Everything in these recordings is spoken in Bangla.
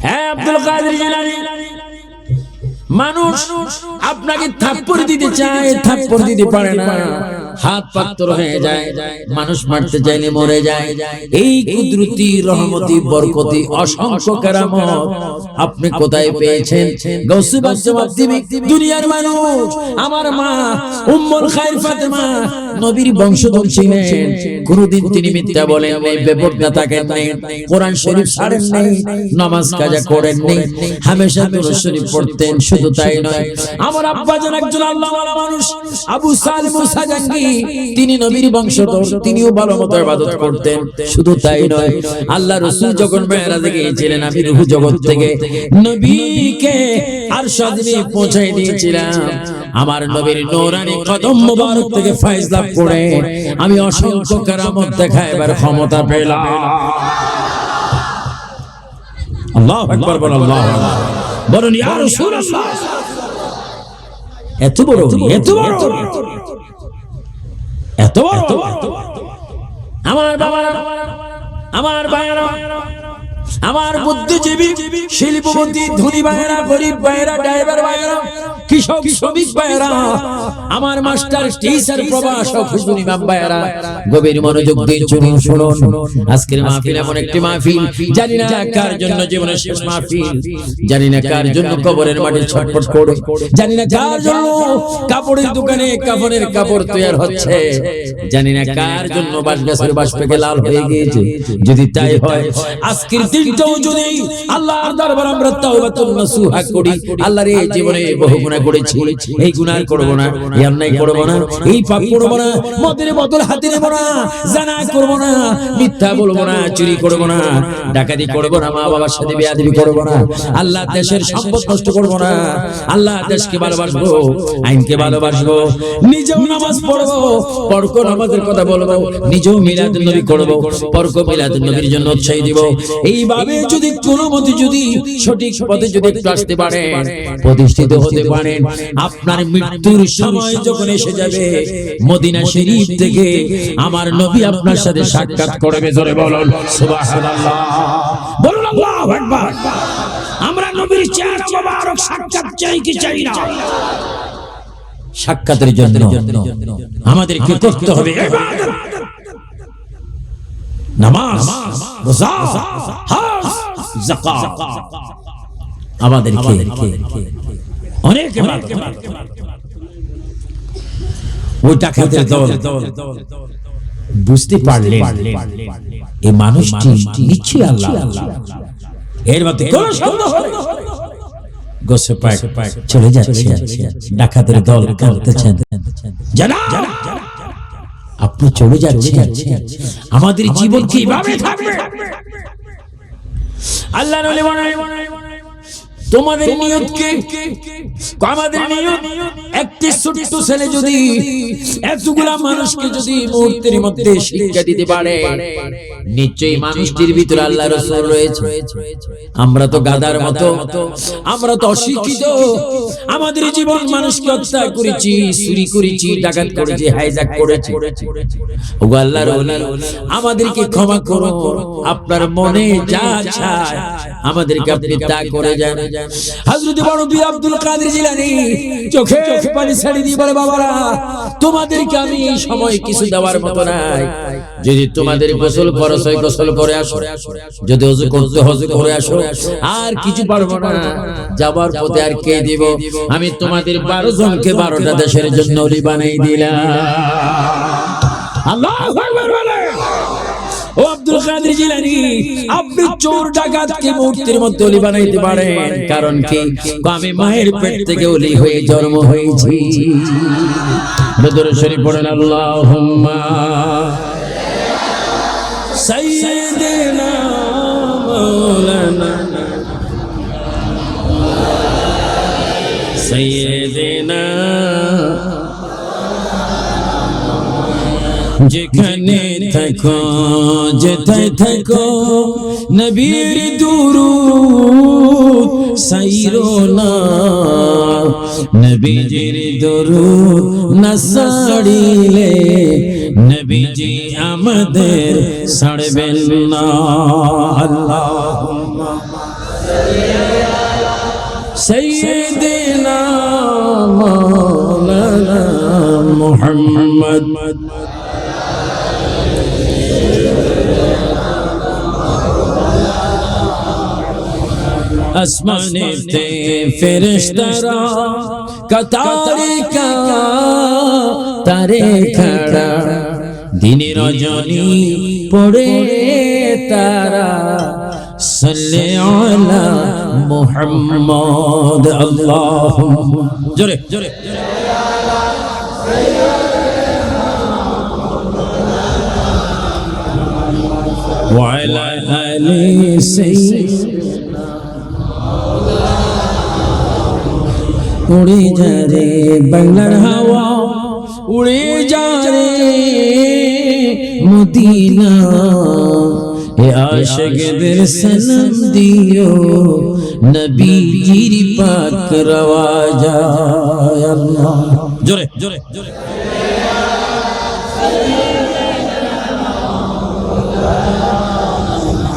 হ্যাঁ মানুষ আপনাকে থাপ্পড় দিতে চায় থাপ্পড় দিতে পারে না। হাত পাত্র হয়ে যায়, মানুষ মারতে চাইলে মরে যায়। এই কুদরতি, রহমতি, বরকতি, অসংখ্য কেরামত আপনি কোথায় পেয়েছেন? দুনিয়ার মানুষ, আমার মা, উম্মুল খাইর ফাতেমা, নবীর বংশধর ছিলেন কোনদিন তিনি মিথ্যা বলেন নাই, বেপরদা থাকেন নাই, কোরআন শরীফ ছাড়েন নাই, নামাজ কাজা করেন নাই, হামেশা দুরূদ শরীফ পড়তেন, শুধু তাই নয়। আমার আব্বা যেন একজন আল্লাহওয়ালা মানুষ, আবু সালিম সাজাঙ্গি তিনি নবীর বংশধর, তিনিও ভালো মতো ইবাদত করতেন। শুধু তাই নয়, আল্লাহ রাসূল যখন মেরাজে গিয়েছিলেন আমি রূহ জগৎ থেকে, নবীকে আরশ আযমে পৌঁছাই দিয়েছিলাম। আমার নবীর নূরানি কদম মুবারক থেকে ফয়েজ লাভ করে আমি অসংখ্য কেরামত দেখাইবার ক্ষমতা পেলাম। আল্লাহু আকবার বল, আল্লাহু বলুন, ইয়া রাসূলুল্লাহ। এত বড় এত বড় আমার বাবার আমার ভাইয়েরা আমার বুদ্ধিজীবী শিল্পপতি ধনী ভাইয়েরা গরিব ভাইয়েরা ড্রাইভার ভাইয়েরা কৃষক শ্রমিক ভাইয়েরা আমার মাস্টার টিচার প্রবাসক হুজুর ইমাম ভাইয়েরা গভীর মনোযোগ দিয়ে শুনুন শুনুন। আজকের মাহফিল এমন একটি মাহফিল জানি না কার জন্য জীবনের শেষ মাহফিল জানি না কার জন্য কবরের মাটি ছটফট করে জানি না কার জন্য কাপড়ের দোকানে কাপড়ের কাপড় তৈরি হচ্ছে। জানি না কার জন্য বাস গাছের বাস পেকে লাল হয়ে গিয়েছে। যদি তাই হয় আজকের দিনটাও যদি আল্লাহর দরবার আমরা তাওবাতুন নাসুহা করি, আল্লাহর এই জীবনে বহু গুনাহ করেছি। এই গুনাহ করব না, এই অন্যায় করব না, এই পাপ করব না, মদের বোতল হাতে নেব না, জানা করব না, মিথ্যা বলব না, চুরি করব না, ডাকাতি করব না মা বাবার সাথে বেয়াদবি করব না, আল্লাহ দেশের সম্পদ নষ্ট করব না, আল্লাহ দেশকে ভালোবাসবো, আইনকে ভালোবাসবো, নিজেও নামাজ পড়ব, পরক নামাজের কথা বলব, নিজেও মিলাদুন নবী করব, পরক মিলাদুন নবীর জন্য উৎসাহী দিব। এইভাবে যদি কোনো মতে যদি সঠিক পথে যদি একটু আসতে পারেন প্রতিষ্ঠিত হতে পারেন আপনার মৃত্যুর সময় যখন এসে যাবে মদিনা শরীফ থেকে আমার নবী আপনার সাথে সাক্ষাৎ করবে জোরে বলুন। সুবহানাল্লাহ। বলুন আল্লাহু আকবার। আমরা নবীর চেহারা মোবারক সাক্ষাৎ চাই কি চাই না? সাক্ষাতের জন্য আমাদের কি করতে হবে নামাজ। রোজা হজ যাকাত আমাদের অনেক ইবাদত ওই দল। বুঝতে পারলেন? এই মানুষটি নিশ্চয়ই আল্লাহ। এর মধ্যে কোনো সন্দেহ গোসে পায় চলে যাচ্ছে। ডাকাতের দল কাঁদতেছেন। জানা। আপনি চলে যাচ্ছেন। আমাদের জীবন কীভাবে থাকবে? আল্লাহ নলে তোমাদের নিয়ত কি আমাদের নিয়ত একটি ছোট্ট ছেলে যদি এতগুলা মানুষকে যদি মুহূর্তের মধ্যে শিক্ষা দিতে পারে নিশ্চয়ই মানুষটির ভিতরে আল্লাহ রসুল রয়েছে। আমরা তো গাদার মতো আমরা তো অশিক্ষিত। আমাদের জীবন মানুষকে হত্যা করেছি চুরি করেছি ডাকাত করেছি হাইজাক করেছি। ওগো আল্লাহ আমাদেরকে ক্ষমা করো। আপনার মনে যা চায় আমাদেরকে আপনি তা করে যান। হযরত বড় বীর আব্দুল কাদের জিলানী চোখে চোখে পানি ছাড়ি দিয়ে বলে, বাবারা, তোমাদেরকে আমি এই সময় কিছু দেওয়ার মতো নাই। যদি তোমাদের গোসল খরচ হয় গোসল করে আসো। যদি অজু করতে হজু করে আসো। আর কিছু পারব না। যাবার পথে আর কে দিব? আমি তোমাদের বারো জনকে বারোটা দেশের জন্য বানাই দিলাম। আল্লাহ আকবার আব্দুল কাদের জিলানী আপনি চোর ডাকাতকে মুহূর্তের মধ্যে অলি বানাইতে পারেন। কারণ কি? আমি মায়ের পেট থেকে অলি হয়ে জন্ম হয়েছি। শরীফ পড়েন আল্লাহুম্মা। সাইয়্যিদিনা মাওলানা। সাইয়্যিদিনা যেখানে থাকো যেথায় থাকো নবীর দুরুদ সাইরো না নবীজির দুরুদ না সাড়িলে নবীজি আমাদের ছাড়বেন না আল্লাহুম্মা سيدنا مولانا محمد আসমানেতে ফেরেশতারা কাতারে তারে খাড়া দিনে রজনী পড়ে তারা সাল্লে আলা মুহাম্মদ আল্লাহুম্মা জোরে জোরে وعلى آل سيدنا উড়ে যা রে বাংলার হাওয়া, উড়ে যা রে মদিনা। এ আশিকদের সনম দিও নবীর পাক রওয়াজা আল্লাহ। জোরে জোরে জোরে।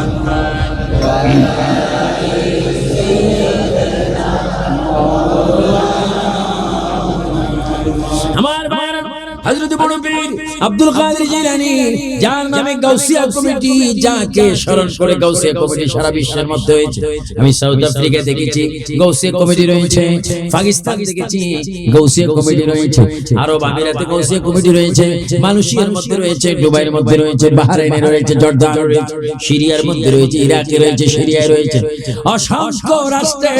আমার হযরত বড় পীর আব্দুল কাদের জিলানী যার নামে গাউসিয়া কমিটি যাকে স্মরণ করে গাউসিয়া কমিটি সারা বিশ্বের মধ্যে হয়েছে। আমি সাউথ আফ্রিকা দেখেছি গাউসিয়া কমিটি রয়েছে পাকিস্তান দেখেছি গাউসিয়া কমিটি রয়েছে। আরব আমিরাতে গাউসিয়া কমিটি রয়েছে মালয়েশিয়ার মধ্যে রয়েছে দুবাইয়ের মধ্যে রয়েছে বাহরাইনে রয়েছে জর্দান রয়েছে সিরিয়ার মধ্যে রয়েছে ইরাকে রয়েছে সিরিয়ায় রয়েছে। অসংখ্য রাষ্ট্রে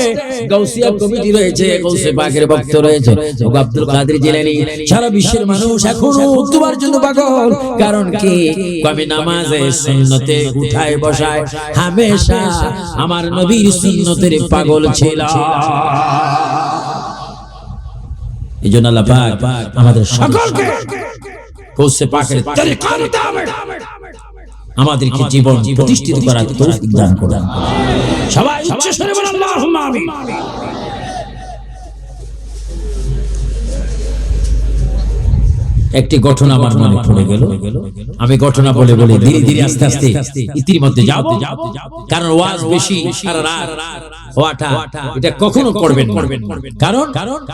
গাউসিয়া কমিটি রয়েছে গাউসে পাকের ভক্ত রয়েছে। ও আব্দুল কাদের জিলানী সারা বিশ্বের মানুষ এখনও তোমার জন্য পাগল। কারণ কি? আমি নামাজে সুন্নতে উঠায় বসায়? হামেশা আমার নবীর সুন্নতের পাগল ছিল। এই জন্য আল্লাহ পাক আমাদের সকলকে কৌশে পাকের তরিকা নিতে আমাদেরকে জীবন প্রতিষ্ঠিত করার তৌফিক দান করুন। সবাই উচ্চ স্বরে বলেন, আল্লাহুম্মা আমিন। একটি ঘটনা আমার মনে পড়ে গেল। আমি ঘটনা বলে বলে ধীরে ধীরে আস্তে আস্তে ইতির মধ্যে যাব। কারণ ওয়াজ বেশি সারা রাত হওয়াটা এটা কখনো করবেন না। কারণ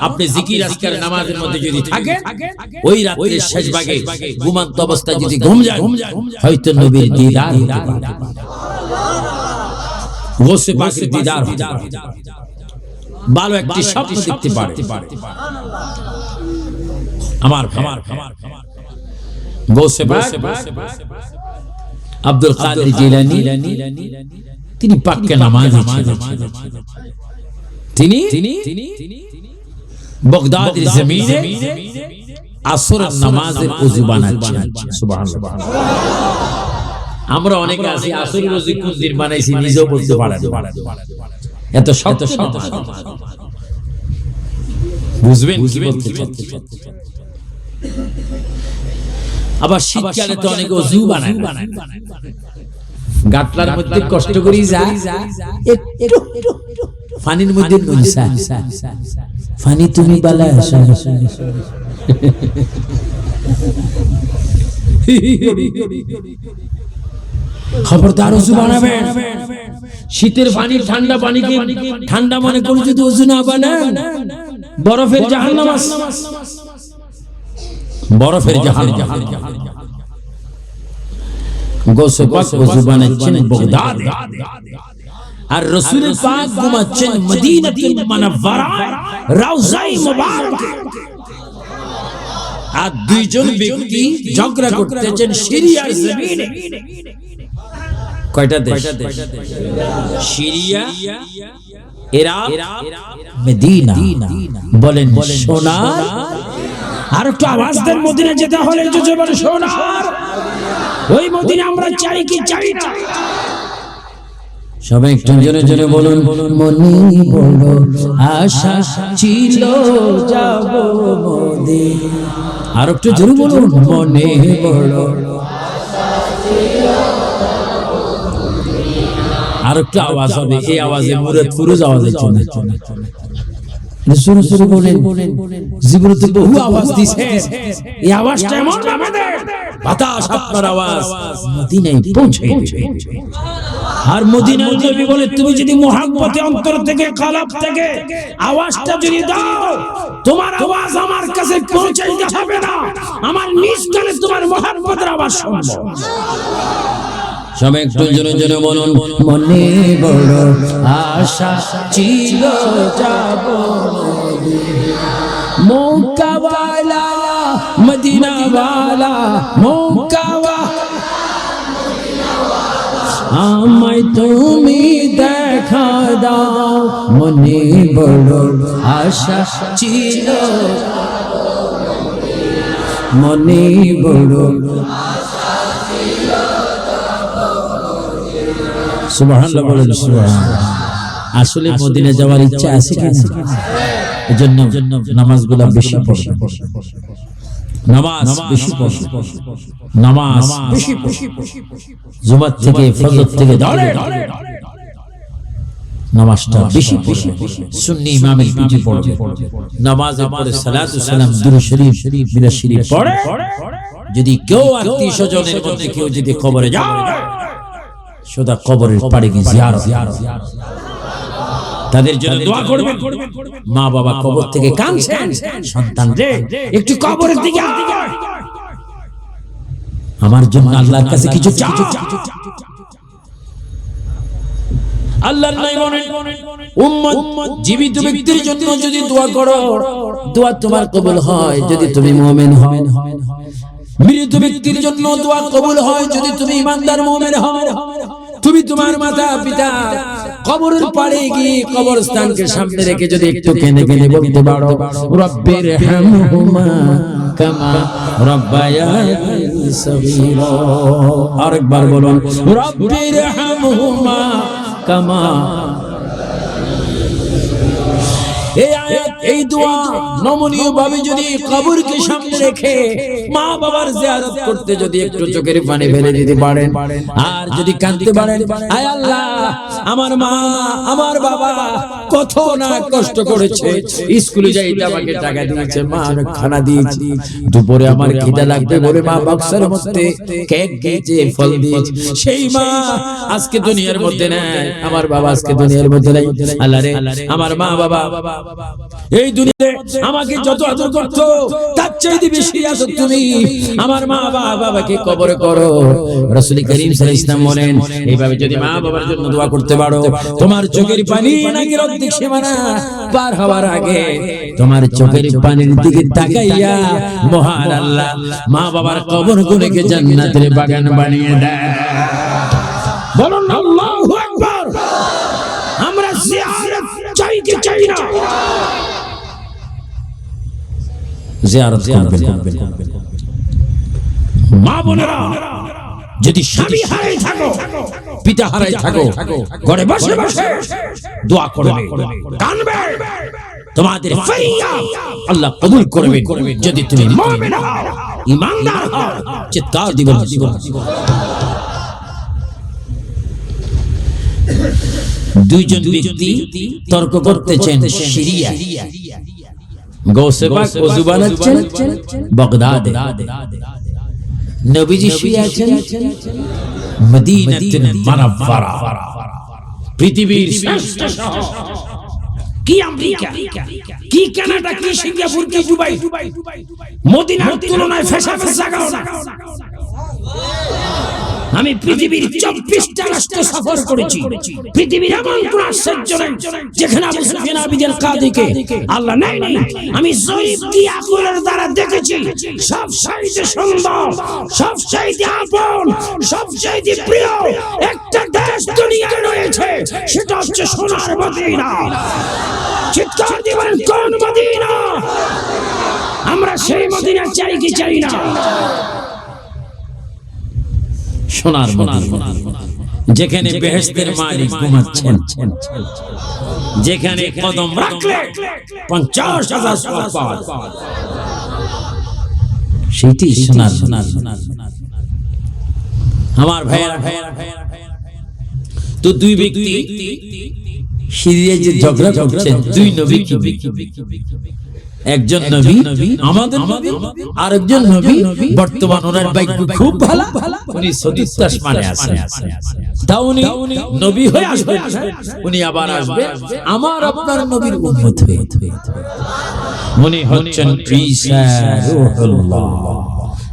আপনি জিকির আজকার নামাজের মধ্যে যদি থাকেন ওই রাতের শেষ ভাগে ঘুমান্ত অবস্থায় যদি ঘুম যায় হয়তো নবীর দিদার। গোসে পাখির দিদার ভালো একটি স্বপ্ন দেখতে পারে। আমার আমার গৌসে পাক আব্দুল কাদের জিলানী তিনি পাককে নামাজ তিনি? বগদাদের জমিনে আসরের নামাজের ওযু বানাচ্ছেন। সুবহানাল্লাহ। আমরা অনেকে আছি আসরের ওযু কোন দিন বানাইছি নিজেও বলতে পারি এত শক্ত শক্ত বুঝবেন কি বলতে চাচ্ছি? আবার শীতকালে তো অনেকে অজু বানায়। গাটলার মধ্যে কষ্ট করি একটু পানির মধ্যে ফানি তুমি বালা খবরদার অজু বানাবেন শীতের পানি ঠান্ডা পানিকে ঠান্ডা মনে করে যদি অজু না বানান বরফের জাহান্নাম আছে। বরফের জাহান। গোসে পাক ওযু বানাচ্ছেন বাগদাদে। আর রাসূল পাক ঘুমাচ্ছেন মদিনাতুল মুনাওয়ারা রওজায়ে মুবারকে। আর দুইজন ব্যক্তি ঝগড়া করতেছেন সিরিয়ার জমিনে। কয়টা দেশ? Syria Iraq Medina. বলেন সোনার আর একটু আওয়াজ দেন মদিনা যেতে হলে জোরে ওই মদিনা আমরা চাই কি চাই না? সবাই একটু জনে জনে বলুন, মনি বড় আশা ছিল যাব মদিনা আর একটু জোরে বলুন, মনে বড় আর একটু আওয়াজ হবে, এই আওয়াজে মুরাদ ফুরুজ আওয়াজে চলে শুরু শুরু জীবনে তো বহু আওয়াজ দিছে। এই আওয়াজটা এমন আমাদের। বাতাস আপনার আওয়াজ। মদিনায় পৌঁছে আর মদিনার নবী বলে তুমি যদি মোহাম্মতে অন্তর থেকে কালাব থেকে আওয়াজটা যদি দাও তোমার আওয়াজ আমার কাছে পৌঁছাইতে হবে না। আমার নিজ কানে তোমার মোহাম্মতের আওয়াজ শুনব। সবাই একটু জনে জনে বলুন মনে বড় আশা ছিল যাব মৌকাওয়ালা, মদিনাওয়ালা, মৌকাওয়া। আমায় তুমি দেখা দাও। মনে বড় আশা ছিল মনে বড় সুবহানাল্লাহ বলেন সুবহানাল্লাহ আসলে মদিনা যাওয়ার ইচ্ছা আছে কি এজন্য নামাজগুলো বেশি পড়বেন। নামাজ বেশি পড়বেন। নামাজ বেশি জুমার থেকে ফজর থেকে ধরে নামাজটা বেশি পড়বে সুন্নি ইমামের পিঠে পড়বে নামাজের পরে সালাতু সালাম দুরূদ শরীফ মিলাদ শরীফ পড়ে। যদি কেউ আত্মীয় স্বজনের মধ্যে কেউ যদি খবরে যায় সোজা কবরের পাড়ে গিয়ে জিয়ারত তাদের জন্য দোয়া করবেন মা বাবা কবর থেকে কাঁদছেন। সন্তান রে একটু কবরের দিকে আমার জন্য আল্লাহর কাছে কিছু চাও। আল্লাহর নাই উম্মত জীবিত ব্যক্তির জন্য যদি দোয়া করো দোয়া তোমার কবুল হয়। যদি তুমি মুমিন হও। মৃত ব্যক্তির জন্য দোয়া কবুল হয়। যদি তুমি ইমানদার মুমিন হও তুমি তোমার মাতা, পিতা কবরের পাড়ে গিয়ে কবরস্থানকে সামনে রেখে যদি একটু কেঁদে কেঁদে বলতে পারো, রব্বির হামহুমা কামা রব্বায়ানি সগীরা। আরেকবার বলুন, রব্বির হামহুমা কামা এই এই দোয়া নমনীয় ভাবে যদি কবরকে সামনে রেখে মা বাবার জিয়ারত করতে যদি একটু চোখের পানি ফেলে দিতে পারেন। আর যদি কাঁদতে পারেন, আয় আল্লাহ, আমার মা, আমার বাবা কত না কষ্ট করেছে। স্কুলে যাইতে আমাকে টাকা দিয়েছে, মা অনেক খানা দিয়েছি। দুপুরে আমার খিদে লাগবে বলে মা বক্সের মধ্যে কেক দিয়েছে, ফল দিয়েছে। সেই মা আজকে দুনিয়ার মধ্যে নাই, আমার বাবা আজকে দুনিয়ার মধ্যে নাই। আল্লাহ রে, আমার মা বাবা এই দুনিয়াতে আমাকে যত আদর করতো, তার চাইতে বেশি আছো তুমি। আমার মা বাবা বাবাকে কবরে করো। রাসূল করিম সাল্লাল্লাহু ওয়াসাল্লাম বলেন, এইভাবে যদি মা বাবার জন্য দোয়া করতে পারো, তোমার চোখের পানি নাকি অর্ধেক সীমানা পার হওয়ার আগে তোমার চোখের পানির দিকে তাকাইয়া মহান আল্লাহ মা বাবার কবর গুলোকে জান্নাতের বাগান বানিয়ে দেয়। বলুন আল্লাহু জিয়ারত করবেন মা বোনেরা যদি স্বামী হারাই থাকো পিতা হারাই থাকো ঘরে বসে বসে দোয়া করবে কানবে তোমাদের ফরিয়াদ আল্লাহ কবুল করবে যদি তুমি মুমিন হও ইমানদার হও চিৎকার দিবেন দুইজন ব্যক্তি তর্ক করতেছেন সিরিয়া গৌসেবাক ওযু বানাচ্ছেন বাগদাদে নবীজি শুয়ে আছেন মদিনাতুল মুনাওয়ারা পৃথিবীর শ্রেষ্ঠ শহর কি আমেরিকা কি কানাডা কি সিঙ্গাপুর কি দুবাই মদিনার তুলনায় ফেসাফেস জায়গাও না। আমি পৃথিবীর চব্বিশটা রাষ্ট্র সফর করেছি। পৃথিবীর এমন কোন আশ্চর্য নেই যেখানে আবু সুফিয়ান, আবিদের কাদিকে আল্লাহ নাই নাই। আমি জরিব কি দ্বারা দেখেছি, সব চাইতে সুন্দর সব চাইতে আপন, সব চাইতে প্রিয়। একটা দেশ দুনিয়ায় রয়েছে, সেটা হচ্ছে সোনার মদিনা। চিৎকার দিবেন কোন মদিনা? আমরা সেই মদিনা চাই কি চাই না? সোনার যেখানে বেহেশতের মালিক ঘুমাচ্ছেন। যেখানে কদম রাখলে পঞ্চাশ হাজার। সেইটি সোনার আমার ভাইয়েরা, তো দুই ব্যক্তি সিরিয়ায় যে ঝগড়া করছেন দুই নবী একজন নবী আমাদের নবী আরেকজন নবী বর্তমান ওনার ভাগ্য খুব ভালো। উনি চতুর্থ আসমানে আছেন তা উনি নবী হয়ে আসবেন। উনি আবার আসবেন। আমার আপনার নবীর উম্মত হয়ে। উনি হচ্ছেন ঈসা রূহুল্লাহ।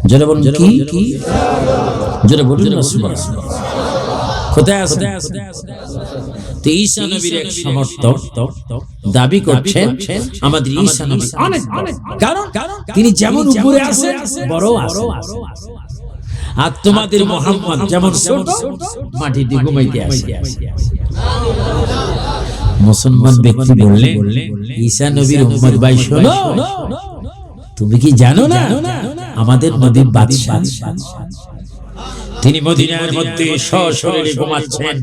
যারা বলুন কি? যারা বলুন। সুবহানাল্লাহ। কোথায় আছে তো ঈসা নবীর এক সমর্থক দাবি করছেন আমাদের ঈসা নবী। অনেক কারণ তিনি যেমন উপরে আছেন বড় আছে আর তোমাদের মোহাম্মদ যেমন ছোট মাটিতে ঘুমাইতে আছে মুসলমান ব্যক্তি বললেন ঈসা নবীর উম্মত ভাই শোনো। তুমি কি জানো না আমাদের নবী বাদশাহ। তিনি মদিনার মধ্যে সশরীরে ঘুমাচ্ছেন,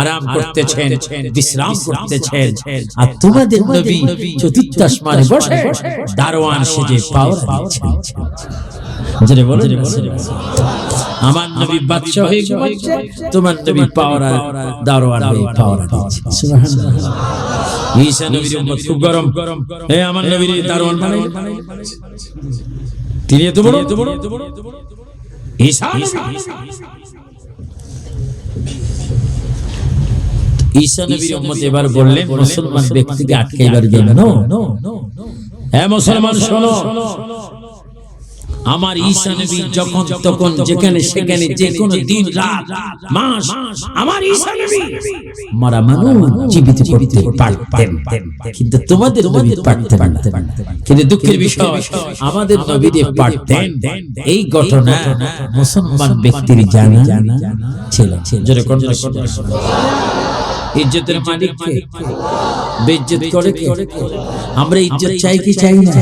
আরাম করতেছেন, বিশ্রাম করতেছেন। আর তোমাদের নবী চতুর্থ আসমানে বসে দারোয়ান সেজে পাওয়ার দিচ্ছেন। জোরে বলো। আমার নবী বাদশাহ হয়ে ঘুমাচ্ছে, তোমার নবী পাওয়ার দারোয়ান হয়ে পাওয়ার দিচ্ছে সুবহানাল্লাহ। ঈসা নবীর উম্মত খুব গরম। হে আমার নবীর দারোয়ান বানাই। তিনি এত বড়? ঈসা ঈসা এবার বললেন মুসলমান ব্যক্তিকে আটকাইবার জন্য হ্যাঁ মুসলমান শোনো আমার ঈসা নবী যখন তখন যেখানে সেখানে যে কোনো দিন রাত মাস আমার ঈসা নবী মারা মানুষ জীবিত করতে পারতেন কিন্তু তোমাদের নবী পারতেন না কিন্তু দুঃখের বিষয় আমাদের নবী দিয়ে পারতেন এই ঘটনা মুসলমান ব্যক্তির জানা ছিল জোরে কোন ইজ্জতের মালিক কে বেজ্জত করে আমরা ইজ্জত চাই কি চাই না